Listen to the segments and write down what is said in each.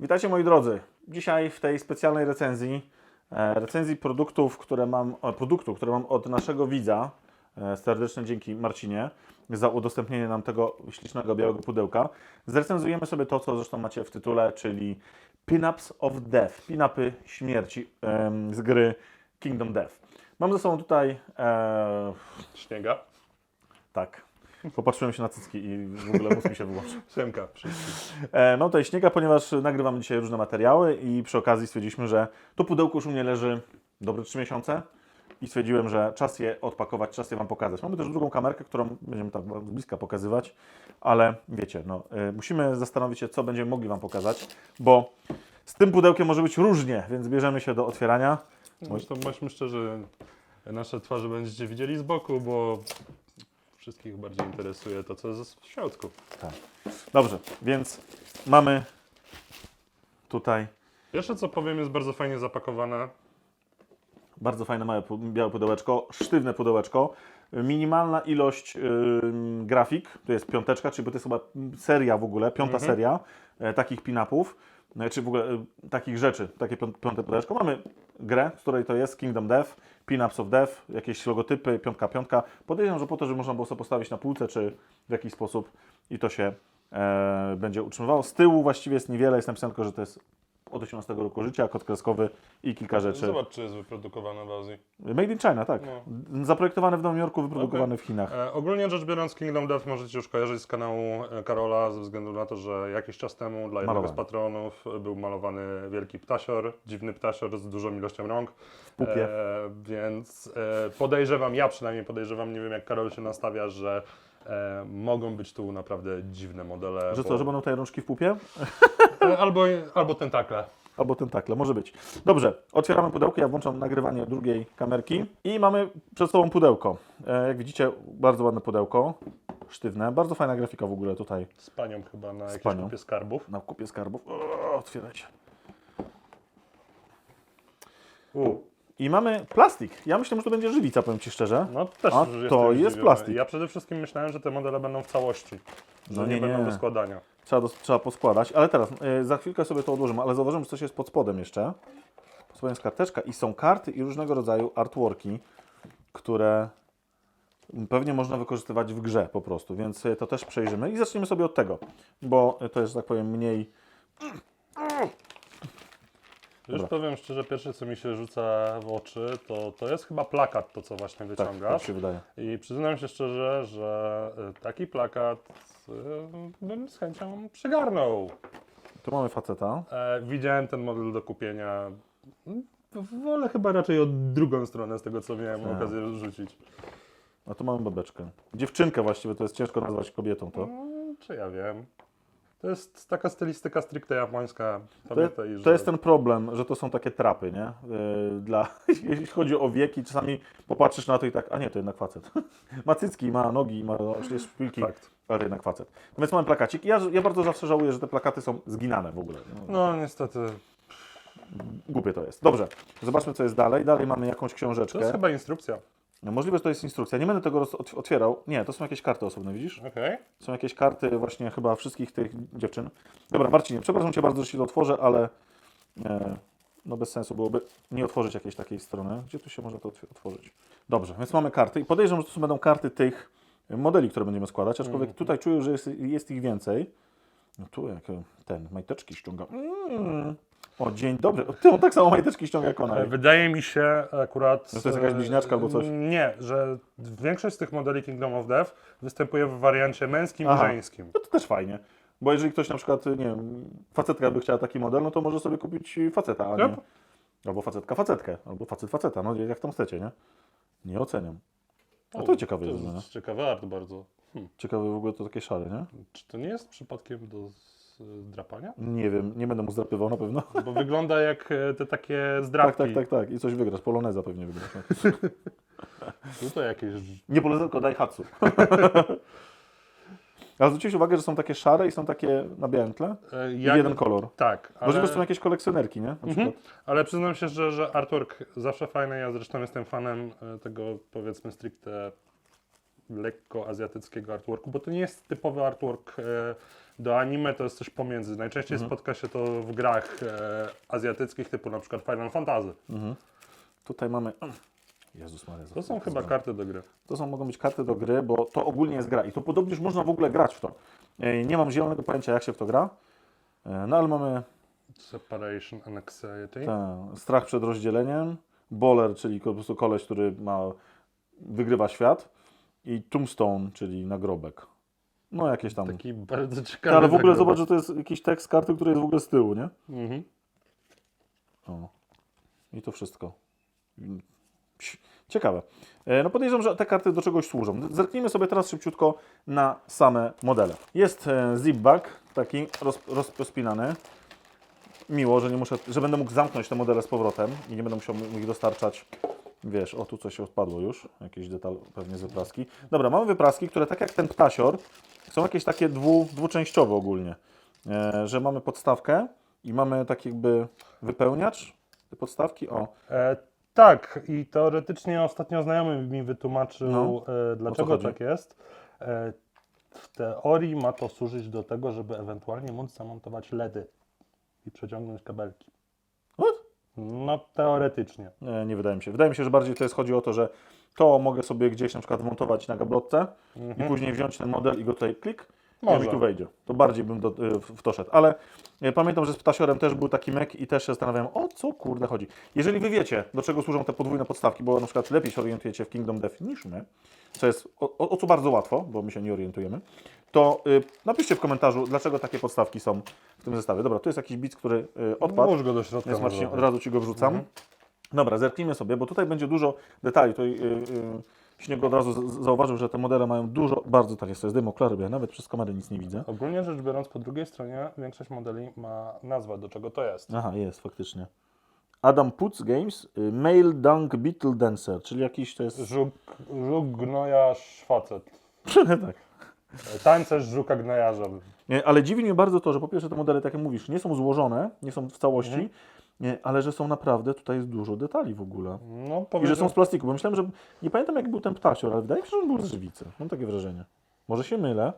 Witajcie moi drodzy. Dzisiaj w tej specjalnej recenzji, e, recenzji produktów, które mam, o, produktu, które mam od naszego widza, e, serdeczne dzięki Marcinie za udostępnienie nam tego ślicznego białego pudełka, zrecenzujemy sobie to, co zresztą macie w tytule, czyli Pinups of Death, pinapy śmierci z gry Kingdom Death. Mam ze sobą tutaj, e, Śniega. tak, popatrzyłem się na cycki i w ogóle mózg mi się wyłączył. Siemka wszystkim. E, Mam tutaj śniega, ponieważ nagrywamy dzisiaj różne materiały i przy okazji stwierdziliśmy, że to pudełko już u mnie leży dobre 3 miesiące i stwierdziłem, że czas je odpakować, czas je Wam pokazać. Mamy też drugą kamerkę, którą będziemy tak bardzo z bliska pokazywać, ale wiecie, no, y, musimy zastanowić się, co będziemy mogli Wam pokazać, bo z tym pudełkiem może być różnie, więc bierzemy się do otwierania. Zresztą bądźmy szczerzy, nasze twarze będziecie widzieli z boku, bo wszystkich bardziej interesuje to, co jest w środku. Tak. Dobrze, więc mamy tutaj Pierwsze co powiem jest bardzo fajnie zapakowane. Bardzo fajne małe białe pudełeczko, sztywne pudełeczko. Minimalna ilość ym, grafik, to jest piąteczka, czyli bo to jest chyba seria w ogóle, piąta Mhm. seria e, takich pinapów, czy w ogóle e, takich rzeczy, takie pią- piąte pudełeczko. Mamy grę, z której to jest Kingdom Death, Pinups of Death, jakieś logotypy, piątka, piątka. Podejrzewam, że po to, żeby można było sobie postawić na półce, czy w jakiś sposób i to się e, będzie utrzymywało. Z tyłu właściwie jest niewiele, jest napisane tylko, że to jest od 18 roku życia, kod kreskowy i kilka rzeczy. Zobacz, czy jest wyprodukowane w Azji. Made in China, tak. No. Zaprojektowane w Nowym Jorku, wyprodukowane w Chinach. E, ogólnie rzecz biorąc, Kingdom Death możecie już kojarzyć z kanału e, Karola, ze względu na to, że jakiś czas temu dla jednego Malowany. z patronów był malowany wielki ptasior, dziwny ptasior z dużą ilością rąk. pupie. E, więc e, podejrzewam, ja przynajmniej podejrzewam, nie wiem jak Karol się nastawia, że e, mogą być tu naprawdę dziwne modele. Że bo- co, że będą tutaj rączki w pupie? e, albo, albo tentakle. Albo tentakle, może być. Dobrze, otwieramy pudełko, ja włączam nagrywanie drugiej kamerki i mamy przed sobą pudełko. E, jak widzicie, bardzo ładne pudełko, sztywne, bardzo fajna grafika w ogóle tutaj Z panią chyba na jakiejś panią. kupie skarbów. na kupie skarbów. O, otwierajcie. U. I mamy plastik. Ja myślę, że to będzie żywica, powiem Ci szczerze. No też A jestem to jest zdziwiony. plastik. Ja przede wszystkim myślałem, że te modele będą w całości. Że No nie, nie, będą nie. do składania. Trzeba, dos- trzeba poskładać, ale teraz, e, za chwilkę sobie to odłożymy, ale zauważymy, że coś jest pod spodem jeszcze. Pod spodem jest karteczka i są karty i różnego rodzaju artworki, które pewnie można wykorzystywać w grze po prostu, więc e, to też przejrzymy i zaczniemy sobie od tego, bo to jest, że tak powiem, mniej... Już Dobra. powiem szczerze, pierwsze co mi się rzuca w oczy, to, to jest chyba plakat, to co właśnie Tak, tak wyciągasz. się wydaje. I przyznam się szczerze, że y, taki plakat y, bym z chęcią przygarnął. Tu mamy faceta. E, widziałem ten model do kupienia. Wolę chyba raczej od drugą stronę z tego, co miałem Tak. okazję rzucić. A tu mamy babeczkę. Dziewczynkę właściwie, to jest ciężko nazwać kobietą to. Mm, czy ja wiem. To jest taka stylistyka stricte japońska. To, Pamiętaj, to że... jest ten problem, że to są takie trapy, nie? Yy, dla, jeśli chodzi o wieki, czasami popatrzysz na to i tak, a nie, to jednak facet. ma cycki, ma nogi, ma jest szpilki, Fakt. ale to jednak facet. Więc mamy plakacik. Ja, ja bardzo zawsze żałuję, że te plakaty są zginane w ogóle. No, No niestety. Głupie to jest. Dobrze, zobaczmy co jest dalej. Dalej mamy jakąś To książeczkę. jest chyba instrukcja. No, Możliwe, że to jest instrukcja. Nie będę tego otwierał. Nie, to są jakieś karty osobne, widzisz? Okej. Są jakieś karty właśnie chyba wszystkich tych dziewczyn. Dobra, Marcinie, przepraszam Cię bardzo, że się to otworzę, ale e, no bez sensu byłoby nie otworzyć jakiejś takiej strony. Gdzie tu się może to otw- otworzyć? Dobrze, więc mamy karty i podejrzewam, że to są będą karty tych modeli, które będziemy składać, aczkolwiek Mhm. tutaj czuję, że jest, jest ich więcej. No tu jak ten, majteczki ściąga. Mm. O, dzień dobry. Ty, on tak samo majteczki ściąga jak ona. E, Wydaje mi się akurat. Że to jest jakaś e, bliźniaczka albo coś? Nie, że większość z tych modeli Kingdom of Death występuje w wariancie męskim Aha. i żeńskim. No to też fajnie. Bo jeżeli ktoś na przykład, nie wiem, facetka by chciała taki model, no to może sobie kupić faceta, a nie... Yep. Albo facetka facetkę, albo facet faceta, no jak tam chcecie, nie? Nie oceniam. A to ciekawe to jest, nie? jest ciekawy art bardzo. Hm. Ciekawe w ogóle to takie szare, nie? Czy to nie jest przypadkiem do z- drapania? Nie wiem, nie będę mu zdrapywał na pewno. Bo wygląda jak e, te takie Tak, zdrapki. tak, tak, tak. I coś wygrasz. Poloneza pewnie wygrasz. Tutaj jakieś. Nie poloneza, tylko Daihatsu. Ale zwróciłeś uwagę, że są takie szare i są takie na białym tle? E, I jak- jeden kolor. Tak, Możliwe, ale, że są jakieś kolekcjonerki, nie? Mhm. ale przyznam się, że, że artwork zawsze fajny. Ja zresztą jestem fanem e, tego, powiedzmy, stricte lekko azjatyckiego artworku, bo to nie jest typowy artwork e, do anime, to jest coś pomiędzy. Najczęściej Mhm. spotka się to w grach azjatyckich, typu na przykład Final Fantasy. Tutaj mamy... Jezus Maria. To są chyba karty do gry. To są, mogą być karty do gry, bo to ogólnie jest gra i to podobnież można w ogóle grać w to. Nie mam zielonego pojęcia, jak się w to gra, E, no ale mamy Separation Anxiety. ten strach przed rozdzieleniem, Boler, czyli po prostu koleś, który ma, wygrywa świat i Tombstone, czyli nagrobek. No jakieś tam... Taki bardzo ciekawy. ale w ogóle nagrobek. zobacz, że to jest jakiś tekst karty, który jest w ogóle z tyłu, nie? Mhm. O. I to wszystko. Ciekawe. E, No podejrzewam, że te karty do czegoś służą. Zerknijmy sobie teraz szybciutko na same modele. Jest e, zipback, taki roz, roz, rozpinany. Miło, że nie muszę, że będę mógł zamknąć te modele z powrotem i nie będę musiał mu ich dostarczać. Wiesz, o tu coś się odpadło już, jakiś detal pewnie z wypraski. Dobra, mamy wypraski, które tak jak ten ptasior, są jakieś takie dwu, dwuczęściowe ogólnie. E, że mamy podstawkę i mamy tak jakby wypełniacz te podstawki. O, E, tak, i teoretycznie ostatnio znajomy mi wytłumaczył, No. e, dlaczego tak jest. E, w teorii ma to służyć do tego, żeby ewentualnie móc zamontować LEDy i przeciągnąć kabelki. What? No, teoretycznie. Nie, nie wydaje mi się. Wydaje mi się, że bardziej to jest chodzi o to, że to mogę sobie gdzieś na przykład wmontować na gablotce i później wziąć ten model i go tutaj klik Mhm. Może. mi tu wejdzie. To bardziej bym do, y, w to szedł. Ale y, pamiętam, że z ptasiorem też był taki mek i też się zastanawiałem, o co kurde chodzi. Jeżeli wy wiecie, do czego służą te podwójne podstawki, bo na przykład lepiej się orientujecie w Kingdom Death niż my, co jest o, o, o co bardzo łatwo, bo my się nie orientujemy, to y, napiszcie w komentarzu, dlaczego takie podstawki są w tym zestawie. Dobra, tu jest jakiś bit, który y, odpadł. Włóż go do środka. Więc Marcin, od razu Ci go wrzucam. Dobra, zerknijmy sobie, bo tutaj będzie dużo detali. Tutaj yy, yy, Śnieg od razu zauważył, że te modele mają dużo, bardzo tak jest, to jest dymoklary, bo ja nawet przez kamerę nic nie widzę. Ogólnie rzecz biorąc, po drugiej stronie większość modeli ma nazwę, do czego to jest. Aha, jest faktycznie. Adam Putz Games, y, Male Dunk Beetle Dancer, czyli jakiś to jest... Żuk, żuk gnojarz, facet. tak. Tańcerz żuka gnojarza. Nie, Ale dziwi mnie bardzo to, że po pierwsze te modele, tak jak mówisz, nie są złożone, nie są w całości, Mhm. Nie, ale że są naprawdę, tutaj jest dużo detali w ogóle. No, I że są z plastiku, bo myślałem, że. Nie pamiętam, jak był ten ptasior, ale wydaje mi się, że on był z żywicy. Mam takie wrażenie. Może się mylę,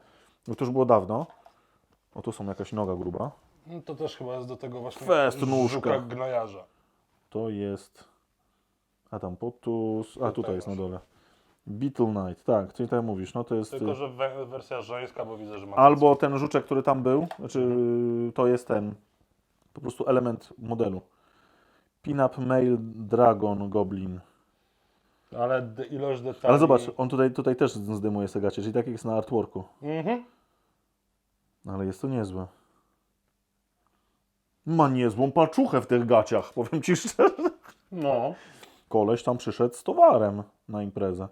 bo to już było dawno. O, tu są jakaś noga gruba. No to też chyba jest do tego właśnie Fest, nóżka. gnojarza. To jest. Adam Potus. A tutaj jest na dole. Beetle Knight, tak, tak jak mówisz, no to jest. Tylko, że we, wersja żeńska, bo widzę, że ma... Albo ten żuczek, który tam był, znaczy to jest ten po prostu element modelu. Pin-up Male Dragon Goblin. Ale ilość detali... Ale zobacz, on tutaj, tutaj też zdejmuje segacie, czyli tak jak jest na artworku. Mhm. Ale jest to niezłe. Ma niezłą paczuchę w tych gaciach, powiem ci szczerze. No. Koleś tam przyszedł z towarem na imprezę.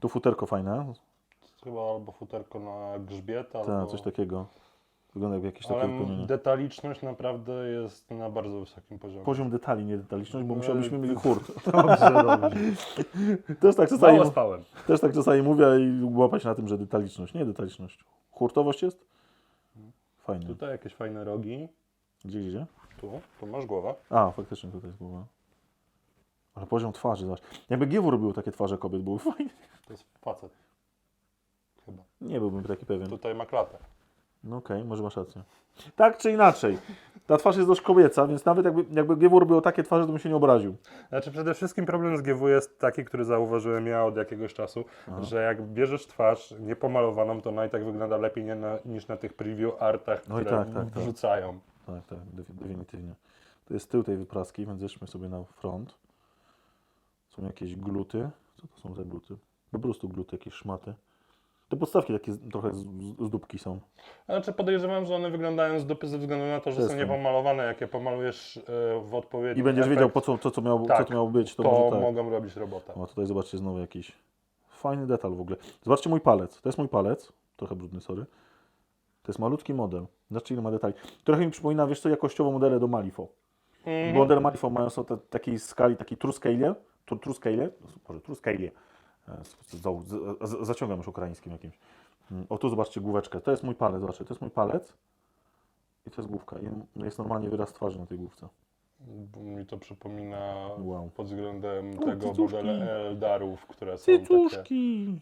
Tu futerko fajne, Chyba albo futerko na grzbiet, albo... tak, coś takiego. Wygląda jak jakieś takie Ale wypełnienie. detaliczność naprawdę jest na bardzo wysokim poziomie. Poziom detali, nie detaliczność, bo musiałbyśmy Eee, mieli hurt. Dobrze, dobrze. Też tak, czasami, Mało spałem. też tak czasami mówię i łapać na tym, że detaliczność. Nie detaliczność. Hurtowość jest? Fajnie. Tutaj jakieś fajne rogi. Gdzie, gdzie, gdzie? Tu, tu masz głowę. A, faktycznie tutaj jest głowa. Ale poziom twarzy, zobacz. Jakby Giewur robił takie twarze kobiet, były fajne. To jest facet. Chyba. Nie byłbym taki pewien. Tutaj ma klatę. No okej, może masz rację. Tak czy inaczej, ta twarz jest dość kobieca, więc nawet jakby, jakby GW robiło takie twarze, to bym się nie obraził. Znaczy przede wszystkim problem z GW jest taki, który zauważyłem ja od jakiegoś czasu, że jak bierzesz twarz niepomalowaną, to ona i tak wygląda lepiej nie na, niż na tych preview artach, No które tak, tak, tak. wrzucają. Tak, tak, defi- definitywnie. To jest tył tej wypraski, więc zejdźmy sobie na front. Są jakieś gluty. Co to są za gluty? Po prostu gluty, jakieś szmaty. Te podstawki takie z- trochę z, z, z dupki są. Znaczy podejrzewam, że one wyglądają z dupy ze względu na to, że są niepomalowane. Jak je pomalujesz e, w odpowiednim I będziesz efekt, wiedział, po co, co, co, miało, co Tak, to miało być. To, to może tak. mogą robić robotę. O, tutaj zobaczcie znowu jakiś fajny detal w ogóle. Zobaczcie mój palec. To jest mój palec. Trochę brudny, sorry. To jest malutki model. Zobaczcie ile ma detali. Trochę mi przypomina, wiesz co, jakościowo modele do Malifo. Mhm. Bo modele Malifo mają są te, takiej skali, taki true scale, tru, true scale, Boże, true scale. E, Zaciągam już ukraińskim jakimś. Mm, O tu zobaczcie główeczkę. To jest mój palec, zobaczcie. To jest mój palec. I to jest główka. I jest normalnie wyraz twarzy na tej główce. Bo Mi to przypomina Wow. pod względem O, tego cycuszki. modele Eldarów, które są takie... Cycuszki!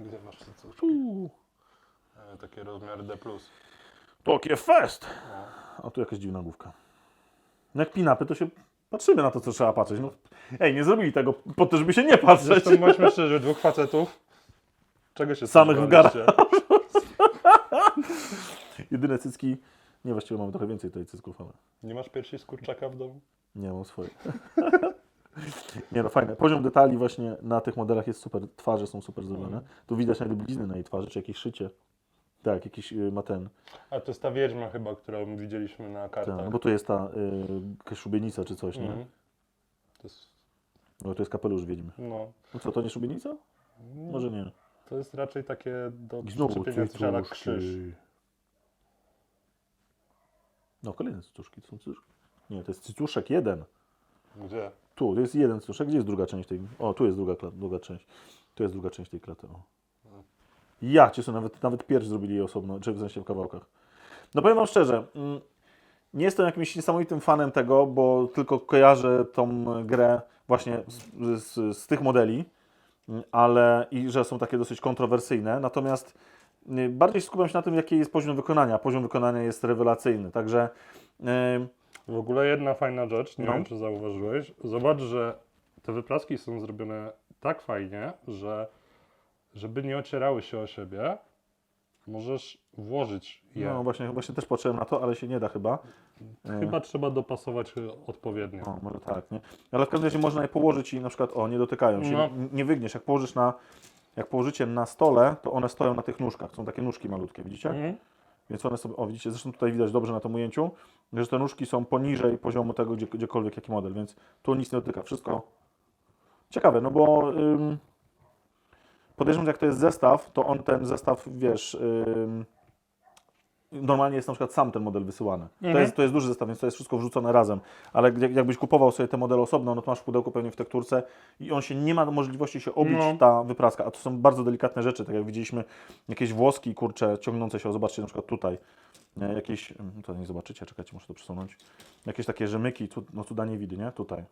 Gdzie masz coś? Tu. E, takie rozmiary D+. Takie fest! No. A tu jakaś dziwna główka. No jak pinapy, to się patrzymy na to, co trzeba patrzeć. No, ej, nie zrobili tego po to, żeby się nie patrzeć. Zresztą bądźmy szczerzy, dwóch facetów. Czego się Samych w spodziewaliście? Jedyne cycki... Nie, właściwie mamy trochę więcej tutaj cycków, ale Nie masz piersi z kurczaka w domu? nie mam swoje. nie no, fajne. Poziom detali właśnie na tych modelach jest super. Twarze są super zrobione. Tu widać nawet blizny na jej twarzy, czy jakieś szycie. Tak, jakiś y, ma ten... A to jest ta wiedźma chyba, którą widzieliśmy na ten kartach. no bo tu jest ta y, szubienica czy coś, nie? Mhm. To jest, No to jest kapelusz wiedźmy. no, No co, to nie szubienica? Może nie. to jest raczej takie do przyczepienia coś ala krzyż. No, kolejne cycuszki. To są cycuszki. Nie, to jest cycuszek jeden. Gdzie? Tu, to jest jeden cycuszek. Gdzie jest druga część tej? O, tu jest druga, kla- druga część. Tu jest druga część tej klaty. O. Ja cię są nawet, nawet pierś zrobili jej osobno, czy w sensie w kawałkach. No powiem wam szczerze, mm, nie jestem jakimś niesamowitym fanem tego, bo tylko kojarzę tą grę właśnie z, z, z tych modeli, mm, ale i że są takie dosyć kontrowersyjne. Natomiast y, bardziej skupiam się na tym, jaki jest poziom wykonania. Poziom wykonania jest rewelacyjny, także y, W ogóle jedna fajna rzecz, nie No. wiem czy zauważyłeś. Zobacz, że te wypraski są zrobione tak fajnie, że żeby nie ocierały się o siebie, możesz włożyć je. no właśnie, właśnie też patrzyłem na to, ale się nie da chyba. Y, Chyba trzeba dopasować odpowiednio. O, może tak, nie? Ale w każdym razie można je położyć i na przykład, o, nie dotykają się, No. nie wygniesz. Jak położysz na, jak położycie na stole, to one stoją na tych nóżkach. Są takie nóżki malutkie, widzicie? Mhm. Więc one sobie, o widzicie, zresztą tutaj widać dobrze na tym ujęciu, że te nóżki są poniżej poziomu tego, gdzie, gdziekolwiek jaki model, więc tu nic nie dotyka. Wszystko ciekawe, no bo ym, podejrzewam, że jak to jest zestaw, to on ten zestaw, wiesz, ym, normalnie jest na przykład sam ten model wysyłany. To, Mhm. jest, to jest duży zestaw, więc to jest wszystko wrzucone razem. Ale jak, jakbyś kupował sobie te modele osobno, no to masz w pudełku pewnie w tekturce i on się nie ma możliwości się obić, No. ta wypraska. A to są bardzo delikatne rzeczy, tak jak widzieliśmy jakieś włoski, kurcze, ciągnące się, o, zobaczcie na przykład tutaj. Nie, jakieś, mm, to nie zobaczycie, czekajcie, muszę to przesunąć. Jakieś takie rzemyki, no cuda nie? Tutaj.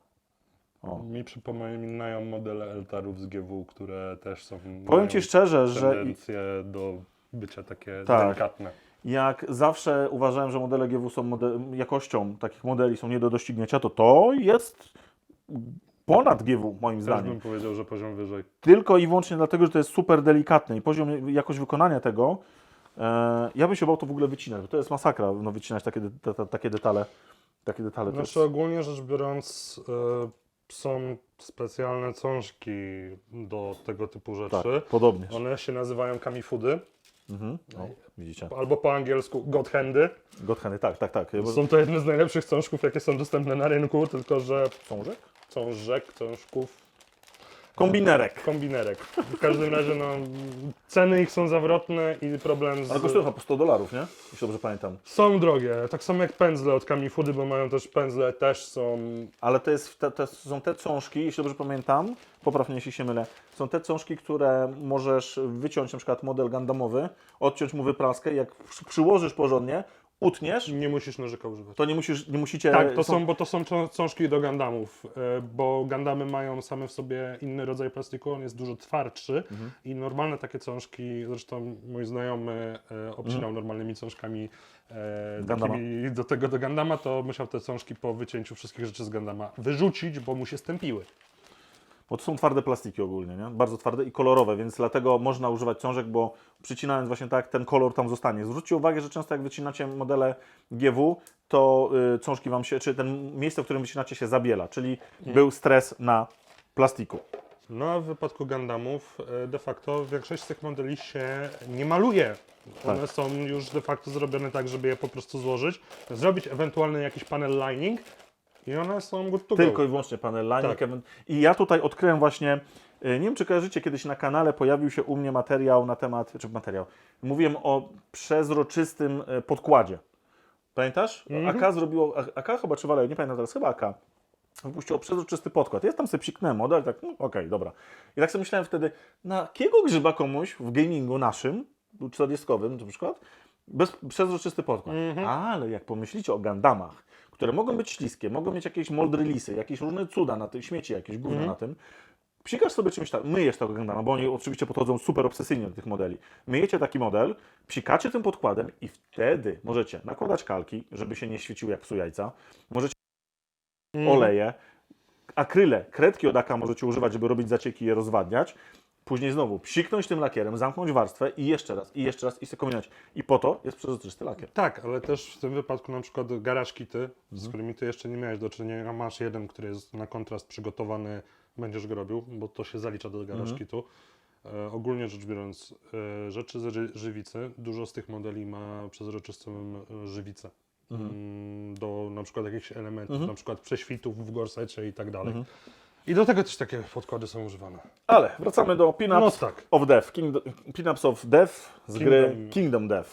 O. Mi przypominają modele Eltarów z GW, które też są. Powiem Ci szczerze, że tendencje do bycia takie Tak. delikatne. jak zawsze uważałem, że modele GW są jakością takich modeli są nie do doścignięcia, to to jest ponad GW moim Też zdaniem. bym powiedział, że poziom wyżej. Tylko i wyłącznie dlatego, że to jest super delikatne i poziom, jakość wykonania tego, e, ja bym się bał to w ogóle wycinać, bo to jest masakra, no, wycinać takie, de- ta- takie detale. Takie detale to jest... Znaczy ogólnie rzecz biorąc y, są specjalne cążki do tego typu Tak, rzeczy. podobnie. One się nazywają kamifudy, Mhm. O, widzicie. albo po angielsku godhandy. Godhany, tak, tak, tak. Są to jedne z najlepszych cążków, jakie są dostępne na rynku, tylko że Cążek? cążek, cążków, Kombinerek. kombinerek. W każdym razie no, ceny ich są zawrotne i problem z... Ale kosztują chyba po 100 dolarów, nie? Jeśli dobrze pamiętam. Są drogie, tak samo jak pędzle od Kamifudy, bo mają też pędzle, też są... Ale to, jest, te, to są te cążki, jeśli dobrze pamiętam, popraw mnie jeśli się mylę, są te cążki, które możesz wyciąć na przykład model gandamowy, odciąć mu wypraskę, jak przy- przyłożysz porządnie, utniesz, Nie musisz nożyka używać. to nie, musisz, nie musicie... Tak, to są, bo to są cążki do Gundamów, e, bo Gundamy mają same w sobie inny rodzaj plastiku, on jest dużo twardszy i normalne takie cążki, zresztą mój znajomy e, obcinał normalnymi cążkami e, takimi do tego do Gundama, to musiał te cążki po wycięciu wszystkich rzeczy z Gundama wyrzucić, bo mu się stępiły. Bo to są twarde plastiki ogólnie, nie? Bardzo twarde i kolorowe, więc dlatego można używać cążek, bo przycinając właśnie tak, ten kolor tam zostanie. Zwróćcie uwagę, że często jak wycinacie modele GW, to y, cążki wam się, czy ten miejsce, w którym wycinacie się zabiela, czyli był stres na plastiku. No a w wypadku Gundamów e, de facto większość z tych modeli się nie maluje. One Tak. są już de facto zrobione tak, żeby je po prostu złożyć, zrobić ewentualny jakiś panel lining i one są good to Tylko go. i wyłącznie panel lining. Tak. I ja tutaj odkryłem właśnie, y, nie wiem czy kojarzycie, kiedyś na kanale pojawił się u mnie materiał na temat, czy materiał, mówiłem o przezroczystym y, podkładzie. Pamiętasz? Mhm. AK zrobiło, AK chyba czy Valeo, nie pamiętam teraz, chyba AK. Wypuściło przezroczysty podkład. Ja tam sobie psiknąłem model, tak, no, okej, dobra. I tak sobie myślałem wtedy, na jakiego grzyba komuś w gamingu naszym, 40 na przykład, bez przezroczysty podkład. Mhm. Ale jak pomyślicie o Gundamach, które mogą być śliskie, mogą mieć jakieś mold release'y, jakieś różne cuda na tym, śmieci jakieś gówno Mhm. na tym, psikasz sobie czymś tam, myjesz tego Gundama, bo oni oczywiście podchodzą super obsesyjnie do tych modeli. Myjecie taki model, psikacie tym podkładem i wtedy możecie nakładać kalki, żeby się nie świeciły jak psu jajca. Możecie Mhm. oleje, akryle, kredki od AK możecie używać, żeby robić zacieki i je rozwadniać. Później znowu psiknąć tym lakierem, zamknąć warstwę i jeszcze raz, i jeszcze raz, i sobie kombinować. I po to jest przezroczysty lakier. Tak, ale też w tym wypadku na przykład garaż kity, z Mhm. którymi ty jeszcze nie miałeś do czynienia, masz jeden, który jest na kontrast przygotowany, będziesz go robił, bo to się zalicza do garaż Mhm. kitu. E, ogólnie rzecz biorąc, e, rzeczy z ży żywicy, dużo z tych modeli ma przezroczystą e, żywicę. Mm, Do na przykład jakichś elementów, Mhm. na przykład prześwitów w gorsecie i tak dalej. I do tego też takie podkłady są używane. Ale wracamy do Pinups No tak. of Death. King, Pinups of Death z Kingdom- gry Kingdom Death.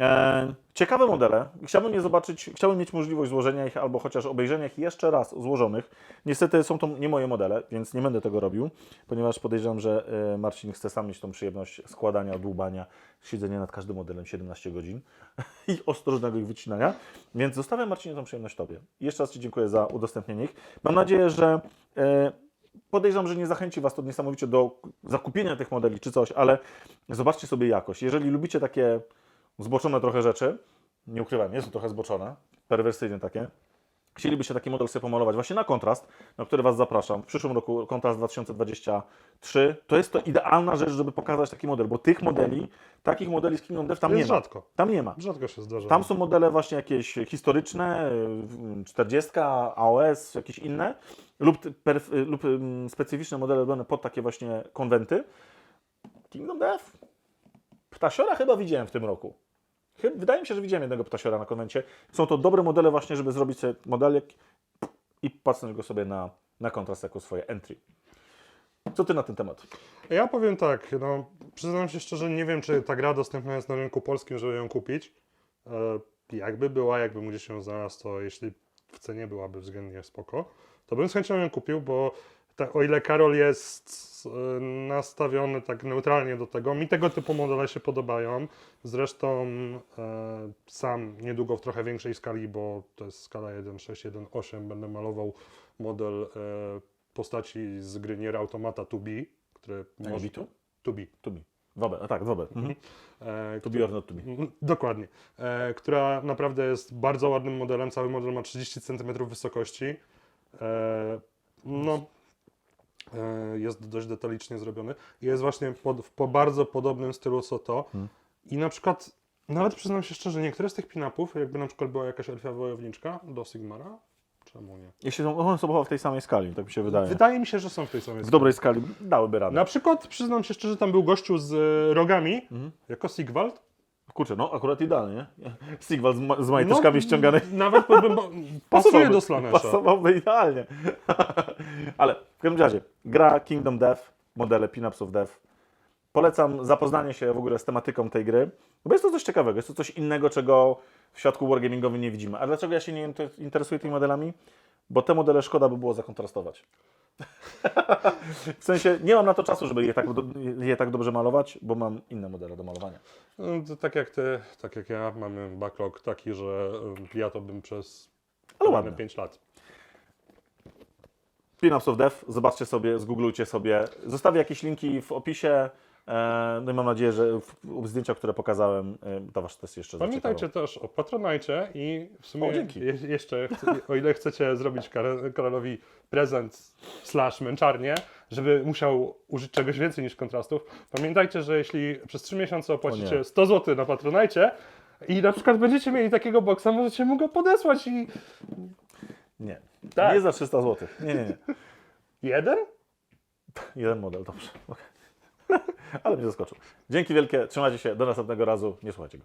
E, ciekawe modele. Chciałbym je zobaczyć, chciałbym mieć możliwość złożenia ich albo chociaż obejrzenia ich jeszcze raz złożonych. Niestety są to nie moje modele, więc nie będę tego robił, ponieważ podejrzewam, że e, Marcin chce sam mieć tą przyjemność składania, dłubania, siedzenia nad każdym modelem 17 godzin i ostrożnego ich wycinania. Więc zostawiam Marcinie tą przyjemność Tobie. Jeszcze raz Ci dziękuję za udostępnienie ich. Mam nadzieję, że e, podejrzewam, że nie zachęci Was to niesamowicie do zakupienia tych modeli czy coś, ale zobaczcie sobie jakość. Jeżeli lubicie takie zboczone trochę rzeczy, nie ukrywam, jest to trochę zboczone, perwersyjne takie, chcielibyście taki model sobie pomalować właśnie na kontrast, na który Was zapraszam. W przyszłym roku kontrast 2023 to jest to idealna rzecz, żeby pokazać taki model, bo tych modeli, takich modeli z Kingdom Death tam nie jest ma. rzadko. Tam nie ma. Rzadko się zdarza. Tam są modele właśnie jakieś historyczne, y, 40, AOS, jakieś inne, lub, perf- lub ym, specyficzne modele robione pod takie właśnie konwenty. Kingdom Death? Ptasiora chyba widziałem w tym roku. Wydaje mi się, że widziałem jednego ptasiora na konwencie. Są to dobre modele właśnie, żeby zrobić sobie modelek i pacnąć go sobie na, na kontrast jako swoje entry. Co ty na ten temat? Ja powiem tak, no, przyznam się szczerze, nie wiem, czy ta gra dostępna jest na rynku polskim, żeby ją kupić. E, jakby była, jakbym gdzieś ją znalazł, to jeśli w cenie byłaby względnie spoko, to bym z chęcią ją kupił, bo ta, o ile Karol jest e, nastawiony tak neutralnie do tego, mi tego typu modele się podobają. Zresztą e, sam niedługo w trochę większej skali, bo to jest skala 1.6, 1.8, będę malował model e, postaci z gry Nier Automata 2B, który może... 2B. To be. Wobę, a tak, wobę. Mhm. E, To be or not to be. Mm, Dokładnie. E, która naprawdę jest bardzo ładnym modelem. Cały model ma 30 cm wysokości. E, no, jest dość detalicznie zrobiony. I jest właśnie pod, w po bardzo podobnym stylu co to. Hmm. I na przykład, nawet przyznam się szczerze, niektóre z tych pin-upów, jakby na przykład była jakaś elfia wojowniczka do Sigmara, czemu nie? Jeśli są, one są w tej samej skali, tak mi się wydaje. Wydaje mi się, że są w tej samej W dobrej skali dałyby radę. Na przykład, przyznam się szczerze, tam był gościu z e, rogami, Mhm. jako Sigvald. Kurczę, no akurat idealnie, nie? Sigwald z, ma- z majteczkami ściąganych. Nawet bym, pasuje do Slanesha. Pasowałby idealnie. Ale w każdym razie, gra Kingdom Death, modele Pinups of Death. Polecam zapoznanie się w ogóle z tematyką tej gry, bo jest to coś ciekawego, jest to coś innego, czego w świadku wargamingowym nie widzimy. A dlaczego ja się nie inter- interesuję tymi modelami? Bo te modele szkoda by było zakontrastować. w sensie nie mam na to czasu, żeby je tak, je tak dobrze malować, bo mam inne modele do malowania. No, to tak jak ty, tak jak ja, mamy backlog taki, że ja to bym przez Ale ładne. 5 lat. Pinups of Death, zobaczcie sobie, zgooglujcie sobie. Zostawię jakieś linki w opisie. e, No i mam nadzieję, że w zdjęciach, które pokazałem, e, to Was też jeszcze Pamiętajcie też o Patronajcie i w sumie O, je, jeszcze, o ile chcecie zrobić Kar- Karolowi prezent slash męczarnię, żeby musiał użyć czegoś więcej niż kontrastów, pamiętajcie, że jeśli przez 3 miesiące opłacicie 100 zł na Patronajcie i na przykład będziecie mieli takiego boksa, możecie mu go podesłać i Nie, Tak. nie za 300 zł. Nie, nie, nie. jeden? Jeden model, dobrze. okej. Ale mnie zaskoczył. Dzięki wielkie, trzymajcie się, do następnego razu, nie słuchajcie go.